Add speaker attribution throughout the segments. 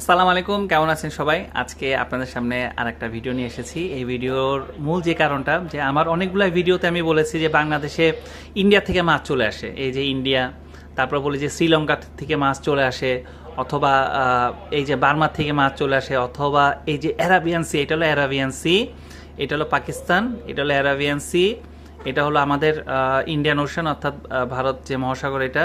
Speaker 1: আসসালামু আলাইকুম, কেমন আছেন সবাই? আজকে আপনাদের সামনে আর একটা ভিডিও নিয়ে এসেছি। এই ভিডিওর মূল যে কারণটা, যে আমার অনেকগুলো ভিডিওতে আমি বলেছি যে বাংলাদেশে ইন্ডিয়া থেকে মাছ চলে আসে। এই যে ইন্ডিয়া, তারপর বলি যে শ্রীলঙ্কা থেকে মাছ চলে আসে, অথবা এই যে বার্মার থেকে মাছ চলে আসে, অথবা এই যে অ্যারাবিয়ান সি, এটা হলো অ্যারাবিয়ান সি, এটা হলো পাকিস্তান, এটা হলো অ্যারাবিয়ান সি, এটা হলো আমাদের ইন্ডিয়ান ওশান, অর্থাৎ ভারত যে মহাসাগর এটা।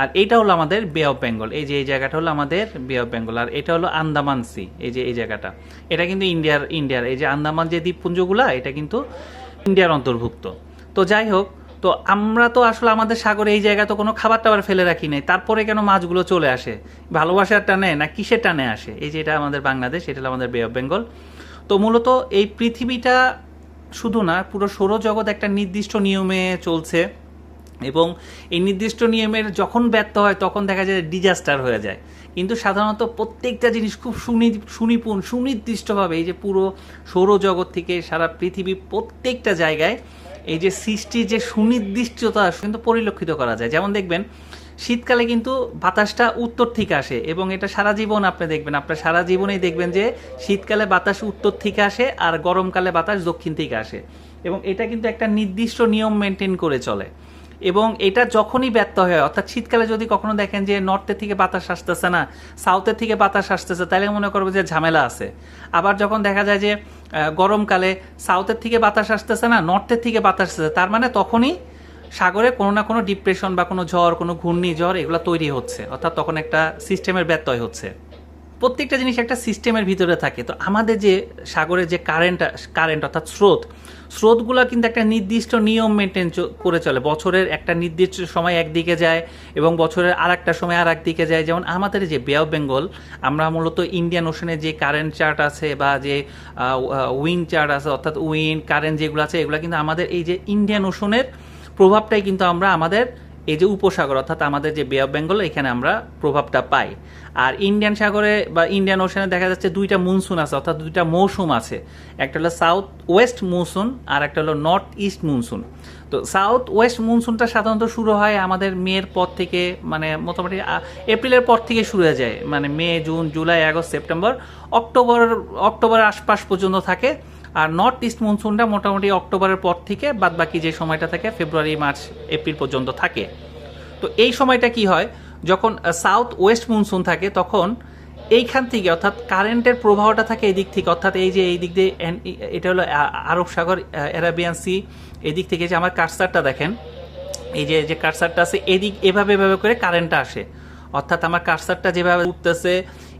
Speaker 1: আর এটা হলো আমাদের বে অফ বেঙ্গল এই যে এই জায়গাটা হলো আমাদের বে অফ বেঙ্গল আর এটা হলো আন্দামান সি এই যে এই জায়গাটা। এটা কিন্তু ইন্ডিয়ার ইন্ডিয়ার। এই যে আন্দামান যে দ্বীপপুঞ্জগুলা, এটা কিন্তু ইন্ডিয়ার অন্তর্ভুক্ত। তো যাই হোক, তো আমরা তো আসলে আমাদের সাগরে এই জায়গায় তো কোনো খাবার টাবার ফেলে রাখি নাই। তারপরে কেন মাছগুলো চলে আসে? ভালোবাসার টানে না কিসের টানে আসে? এই যে এটা আমাদের বাংলাদেশ, এটা হলো আমাদের বে অফ বেঙ্গল তো মূলত এই পৃথিবীটা শুধু না, পুরো সৌরজগৎ একটা নির্দিষ্ট নিয়মে চলছে। এবং এই নির্দিষ্ট নিয়মের যখন ব্যর্থ হয়, তখন দেখা যায় ডিজাস্টার হয়ে যায়। কিন্তু সাধারণত প্রত্যেকটা জিনিস খুব সুনি, সুনিপুণ, সুনির্দিষ্টভাবে এই যে পুরো সৌরজগৎ থেকে সারা পৃথিবী প্রত্যেকটা জায়গায় এই যে সৃষ্টির যে সুনির্দিষ্টতা কিন্তু পরিলক্ষিত করা যায়। যেমন দেখবেন, শীতকালে কিন্তু বাতাসটা উত্তর থেকে আসে এবং এটা সারা জীবন আপনি দেখবেন। আপনার সারা জীবনেই দেখবেন যে শীতকালে বাতাস উত্তর থেকে আসে আর গরমকালে বাতাস দক্ষিণ থেকে আসে। এবং এটা কিন্তু একটা নির্দিষ্ট নিয়ম মেনটেন করে চলে। এবং এটা যখনই ব্যর্থ হয়, অর্থাৎ শীতকালে যদি কখনো দেখেন যে নর্থের থেকে বাতাস আসতেছে না সাউথের থেকে বাতাস আসতেছে, তাহলে মনে করব যে ঝামেলা আছে। আবার যখন দেখা যায় যে গরমকালে সাউথের থেকে বাতাস আসতেছে না নর্থের থেকে বাতাস আসতেছে, তার মানে তখনই সাগরে কোনো না কোনো ডিপ্রেশন বা কোনো ঝড়, কোনো ঘূর্ণিঝড় এগুলো তৈরি হচ্ছে, অর্থাৎ তখন একটা সিস্টেমের ব্যত্যয় হচ্ছে। প্রত্যেকটা জিনিস একটা সিস্টেমের ভিতরে থাকে। তো আমাদের যে সাগরের যে কারেন্ট কারেন্ট অর্থাৎ স্রোত, স্রোতগুলো কিন্তু একটা নির্দিষ্ট নিয়ম মেনটেন করে চলে। বছরের একটা নির্দিষ্ট সময় একদিকে যায় এবং বছরের আর একটা সময় আর একদিকে যায়। যেমন আমাদের যে বে অফ বেঙ্গল আমরা মূলত ইন্ডিয়ান ওশনের যে কারেন্ট চার্ট আছে বা যে উইন চার্ট আছে, অর্থাৎ উইন কারেন্ট যেগুলো আছে, এগুলো কিন্তু আমাদের এই যে ইন্ডিয়ান ওশনের প্রভাবটাই কিন্তু আমরা আমাদের এই যে উপসাগর, অর্থাৎ আমাদের যে বে অফ বেঙ্গল এখানে আমরা প্রভাবটা পাই। আর ইন্ডিয়ান সাগরে বা ইন্ডিয়ান ওশানে দেখা যাচ্ছে দুইটা মনসুন আছে, অর্থাৎ দুইটা মৌসুম আছে। একটা হলো সাউথ ওয়েস্ট মনসুন আর একটা হলো নর্থ ইস্ট মনসুন তো সাউথ ওয়েস্ট মনসুনটা সাধারণত শুরু হয় আমাদের মের পর থেকে মানে মোটামুটি এপ্রিলের পর থেকে শুরু হয়ে যায়। মানে May, June, July, August, September, October October আশপাশ পর্যন্ত থাকে। আর নর্থ ইস্ট মনসুনটা মোটামুটি অক্টোবরের পর থেকে বাদ বাকি যে সময়টা থাকে ফেব্রুয়ারি মার্চ এপ্রিল পর্যন্ত থাকে। তো এই সময়টা কি হয়? যখন সাউথ ওয়েস্ট মনসুন থাকে, তখন এইখান থেকে, অর্থাৎ কারেন্টের প্রবাহটা থাকে এই দিক থেকে, অর্থাৎ এই যে এই দিক দিয়ে এটা হলো আরব সাগর অ্যারাবিয়ান সি এই দিক থেকে যে আমার কারসারটা দেখেন, এই যে যে কারসারটা আছে, এদিক, এভাবে এভাবে করে কারেন্টটা আসে। অর্থাৎ আমার কারসারটা যেভাবে উঠতেছে,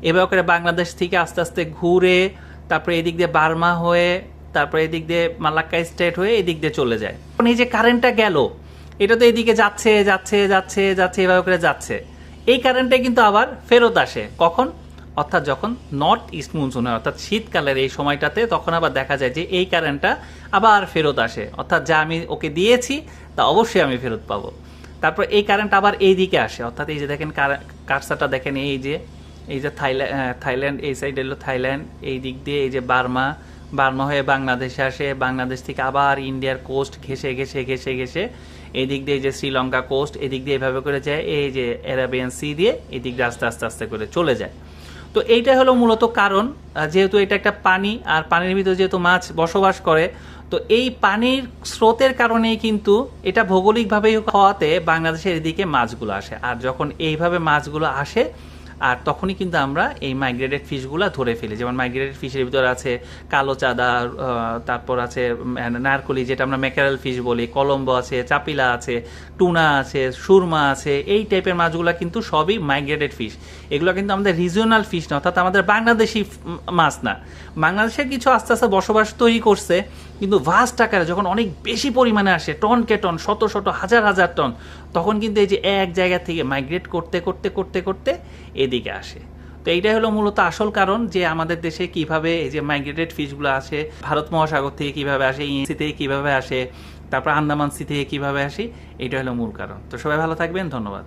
Speaker 1: এভাবে করে বাংলাদেশ থেকে আস্তে আস্তে ঘুরে তারপরে এদিক দিয়ে বার্মা হয়ে, তারপরে এদিক দিয়ে মালাক্কা স্টেট হয়ে এদিক দিয়ে চলে যায়। এই যে কারেন্টটা গেল, এটা তো এদিকে যাচ্ছে যাচ্ছে যাচ্ছে যাচ্ছে, এভাবে করে যাচ্ছে। এই কারেন্টটা কিন্তু আবার ফেরত আসে। কখন? অর্থাৎ যখন নর্থ ইস্ট মনসুন হয়, অর্থাৎ শীতকালের এই সময়টাতে তখন আবার দেখা যায় যে এই কারেন্টটা আবার ফেরত আসে। অর্থাৎ যা আমি ওকে দিয়েছি, তা অবশ্যই আমি ফেরত পাবো। তারপর এই কারেন্ট আবার এই দিকে আসে। অর্থাৎ এই যে দেখেন কারসাটা দেখেন, এই যে এই যে থাইল্যান্ড থাইল্যান্ড, এই সাইড হলো থাইল্যান্ড, এই দিক দিয়ে এই যে বার্মা বার্মা হয়ে বাংলাদেশে আসে, বাংলাদেশ থেকে আবার ইন্ডিয়ার কোস্ট ঘেসে ঘেসে ঘেসে ঘেসে এদিক দিয়ে যে শ্রীলঙ্কা কোস্ট এদিক দিয়ে এভাবে করে যায়, এই যে অ্যারাবিয়ান সি দিয়ে এদিক দিয়ে আস্তে আস্তে আস্তে করে চলে যায়। তো এইটা হলো মূলত কারণ যেহেতু এটা একটা পানি, আর পানির ভিতরে যেহেতু মাছ বসবাস করে, তো এই পানির স্রোতের কারণেই কিন্তু এটা ভৌগোলিকভাবে হওয়াতে বাংলাদেশের এদিকে মাছগুলো আসে। আর যখন এইভাবে মাছগুলো আসে আর তখনই কিন্তু আমরা এই মাইগ্রেটেড ফিশগুলো ধরে ফেলি। যেমন মাইগ্রেটেড ফিশের ভিতরে আছে কালো চাঁদা তারপর আছে নারকলি যেটা আমরা ম্যাকারেল ফিশ বলি, কলম্বো আছে, চাপিলা আছে, টুনা আছে, সুরমা আছে, এই টাইপের মাছগুলো কিন্তু সবই মাইগ্রেটেড ফিশ এগুলো কিন্তু আমাদের রিজিওনাল ফিশ না, অর্থাৎ আমাদের বাংলাদেশি মাছ না। বাংলাদেশের কিছু আস্তে আস্তে বসবাস তৈরি করছে কিন্তু ভাস্ট আকারে যখন অনেক বেশি পরিমাণে আসে টন কে টন শত শত, হাজার হাজার টন তখন কিন্তু এই যে এক জায়গা থেকে মাইগ্রেট করতে করতে করতে করতে এদিকে আসে। তো এইটাই হলো মূলত আসল কারণ যে আমাদের দেশে কীভাবে এই যে মাইগ্রেটেড ফিশগুলো আসে, ভারত মহাসাগর থেকে কীভাবে আসে ইএনসি থেকে কীভাবে আসে, তারপর আন্দামান সি থেকে কীভাবে আসে এটা হলো মূল কারণ। তো সবাই ভালো থাকবেন, ধন্যবাদ।